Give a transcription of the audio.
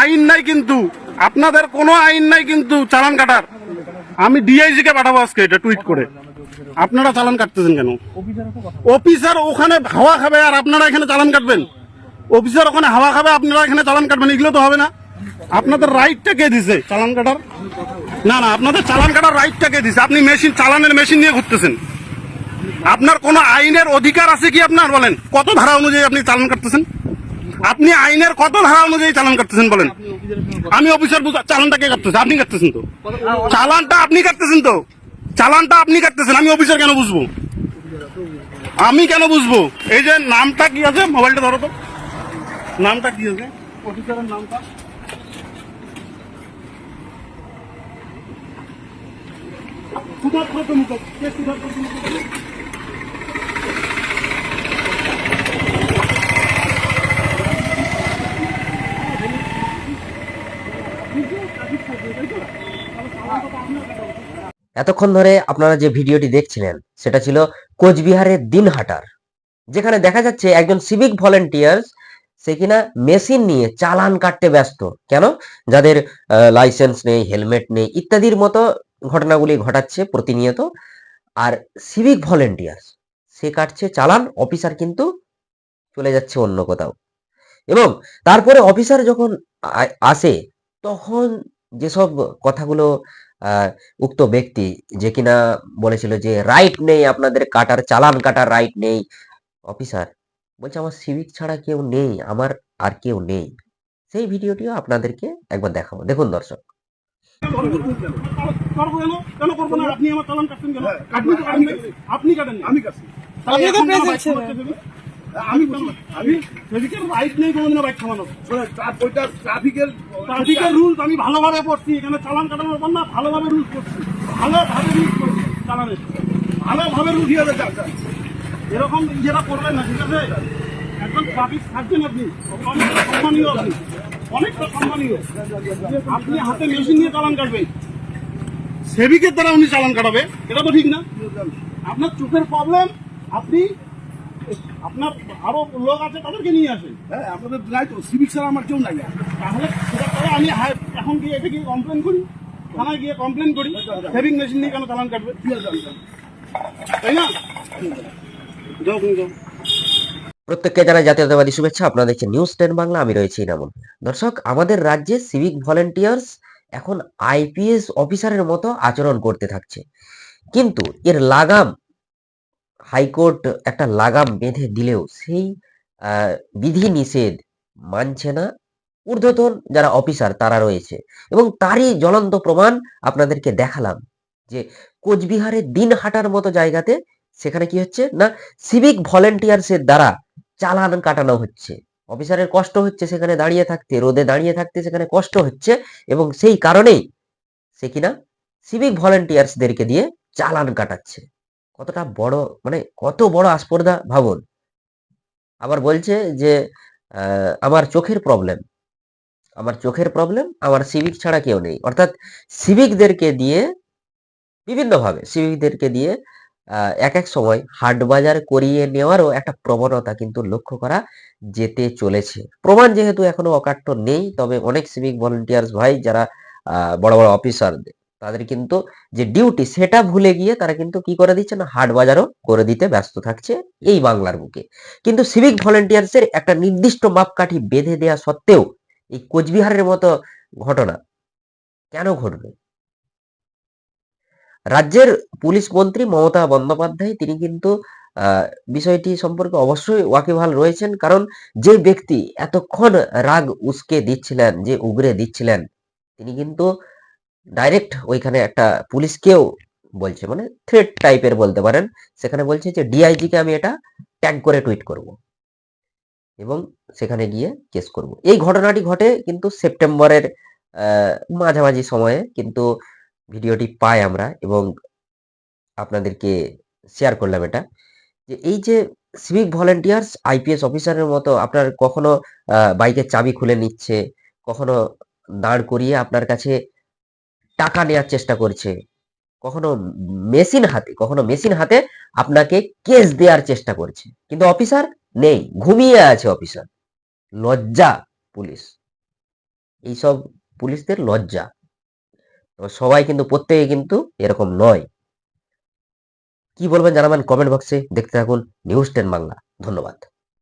আইন নাই কিন্তু। আপনাদের কোনো আইন নাই কিন্তু চালান কাটার। আমি ডিআইজি কে পাঠাবো আজকে এটা টুইট করে। আপনারা চালান কাটতেছেন কেন? অফিসার ওখানে হাওয়া খাবে আর আপনারা এখানে চালান কাটবেন। অফিসার ওখানে হাওয়া খাবে, আপনারা এখানে চালান কাটবেন, এগুলো তো হবে না। আপনাদের রাইটটা কে দিছে চালান কাটার? না না, আপনাদের চালান কাটার রাইটটা কে দিছে? আপনি মেশিন, চালানের মেশিন নিয়ে ঘুরতেছেন। আপনার কোনো আইনের অধিকার আছে কি আপনার বলেন? কত ধারা অনুযায়ী আপনি চালান কাটতেছেন? আপনি আইনের কত ধারা অনুযায়ী চালান কাটতেছেন বলেন? আমি অফিসার চালানটা কে কাটতেছে? আপনি কাটতেছেন তো? চালানটা আপনি কাটতেছেন তো? চালানটা আপনি কাটতেছেন, আমি অফিসার কেন বুঝব? আমি কেন বুঝব? এই যে নামটা কি আছে? মোবাইলটা ধরো তো। নামটা কি আছে? অফিসারের নামটা? প্রমুখ কে সুধার্থ প্রমুখ এতক্ষণ ধরে আপনারা যে ভিডিওটি দেখছিলেন, সেটা ছিল কোচবিহারের দিনহাটার, যেখানে দেখা যাচ্ছে একজন সিভিক ভলেন্টিয়ার্স সে কিনা মেশিন নিয়ে চালান কাটতে ব্যস্ত। কেন? যাদের লাইসেন্স নেই হেলমেট নেই, ইত্যাদির মতো ঘটনাগুলি ঘটাচ্ছে প্রতিনিয়ত। আর সিভিক ভলেন্টিয়ার্স সে কাটছে চালান অফিসার কিন্তু চলে যাচ্ছে অন্য কোথাও। এবং তারপরে অফিসার যখন আসে, তখন যেসব কথাগুলো উক্ত ব্যক্তি যে কিনা বলেছিল যে রাইট নেই আপনাদের কাটার, চালান কাটার রাইট নেই। অফিসার বলছে, আমার সিভিক ছাড়া কেউ নেই, আমার আর কেউ নেই। সেই ভিডিওটিও আপনাদেরকে একবার দেখাবো। দেখুন দর্শক। আপনি কাটেন। আমি কাছি আমি আমি সেদিকের রাইট নেই কোনোদিনও বাইক থামানো ওইটা ট্রাফিকের ট্রাফিকের রুলস আমি ভালোভাবে পড়ছি এখানে চালান কাটানোর ব্যাপার না ভালোভাবে রুলস পড়ছি। ভালোভাবে রুলস পড়ছি চালানের ভালোভাবে ঠিক আছে যান, যান। এরকম ইয়েরা করবেন না ঠিক আছে? একজন ট্রাফিক থাকবেন আপনি অনেক সম্মানীয় আপনি অনেকটা সম্মানীয়। আপনি হাতে মেশিন নিয়ে চালান কাটবেন। সেবিকের দ্বারা উনি চালান কাটাবে এটা তো ঠিক না? আপনার চোখের প্রবলেম আপনি আপনার আরও লোক আছে তাদেরকে নিয়ে আসেন। হ্যাঁ আপনাদের নাই তো সিভিক ছাড়া আমার কেউ নাই তাহলে সেটা করে আমি এখন গিয়ে এটা গিয়ে কমপ্লেন করি? থানায় গিয়ে কমপ্লেন করি? সেভিং মেশিন নিয়ে কেন চালান কাটবে। তাই না? যাও তুমি যাও। প্রত্যেককে জানাই জাতীয়তাবাদী শুভেচ্ছা। আপনারা দেখছেন নিউজ টেন বাংলা আমি রয়েছি ইনামুল দর্শক আমাদের রাজ্যে সিভিক ভলেন্টিয়ার্স এখন আইপিএস অফিসারের মতো আচরণ করতে থাকছে। কিন্তু এর লাগাম হাইকোর্ট একটা লাগাম বেঁধে দিলেও সেই বিধি নিষেধ মানছে না ঊর্ধ্বতন যারা অফিসার তারা রয়েছে। এবং তারই জ্বলন্ত প্রমাণ আপনাদেরকে দেখালাম যে কোচবিহারের দিনহাটার মতো জায়গাতে সেখানে কি হচ্ছে না সিভিক ভলেন্টিয়ার্সের দ্বারা চালান কাটানো হচ্ছে। অফিসারের কষ্ট হচ্ছে সেখানে দাঁড়িয়ে থাকতে, রোদে দাঁড়িয়ে থাকতে সেখানে কষ্ট হচ্ছে এবং সেই কারণেই সে কিনা সিভিক ভলেন্টিয়ার্সদেরকে দিয়ে চালান কাটাচ্ছে। কতটা বড় মানে কত বড় আস্পর্ধা, ভাবুন। আবার বলছে যে আমার চোখের প্রবলেম আমার চোখের প্রবলেম আমার সিভিক ছাড়া কেউ নেই। অর্থাৎ সিভিকদেরকে দিয়ে বিভিন্নভাবে সিভিকদেরকে দিয়ে এক এক সময় হাট বাজার করিয়ে নেওয়ারও একটা প্রবণতা কিন্তু লক্ষ্য করা যেতে চলেছে। প্রমাণ যেহেতু এখনও অকাট্য নেই, তবে অনেক সিভিক ভলেন্টিয়ার্স ভাই, যারা বড় বড় অফিসার তাদের কিন্তু যে ডিউটি সেটা ভুলে গিয়ে তারা কিন্তু কি করে দিচ্ছে না, হাট বাজারও করে দিতে ব্যস্ত থাকছে এই বাংলার বুকে। কিন্তু সিভিক ভলেন্টিয়ার্সের একটা নির্দিষ্ট মাপকাঠি বেঁধে দেওয়া সত্ত্বেও এই কোচবিহারের মতো ঘটনা কেন ঘটবে? রাজ্যের পুলিশ মন্ত্রী মমতা বন্দ্যোপাধ্যায়, তিনি কিন্তু বিষয়টি সম্পর্কে অবশ্যই ওয়াকিবহাল রয়েছেন কারণ যে ব্যক্তি এতক্ষণ রাগ উস্কে দিচ্ছিলেন, যে উগরে দিচ্ছিলেন, তিনি কিন্তু ডাইরেক্ট ওইখানে একটা পুলিশকেও বলছে মানে থ্রেট টাইপের বলতে পারেন। সেখানে বলছে যে ডিআইজি কে আমি এটা ট্যাগ করে টুইট করব এবং সেখানে গিয়ে কেস করব। এই ঘটনাটি ঘটে কিন্তু সেপ্টেম্বরের মাঝামাঝি সময়ে কিন্তু ভিডিওটি পাই আমরা এবং আপনাদেরকে শেয়ার করলাম এটা। যে এই যে সিভিক ভলেন্টিয়ার্স আইপিএস অফিসারের মতো আপনার কখনো বাইকের চাবি খুলে নিচ্ছে, কখনো দাঁড় করিয়ে আপনার কাছে টাকা নেওয়ার চেষ্টা করছে। কখনো মেশিন হাতে, কখনো মেশিন হাতে আপনাকে কেস দেওয়ার চেষ্টা করছে। কিন্তু অফিসার নেই, ঘুমিয়ে আছে অফিসার। লজ্জা পুলিশ। এইসব পুলিশদের লজ্জা। সবাই কিন্তু, প্রত্যেকে কিন্তু এরকম নয়। কি বলবেন জানাবেন কমেন্ট বক্সে দেখতে থাকুন নিউজ টেন বাংলা। ধন্যবাদ।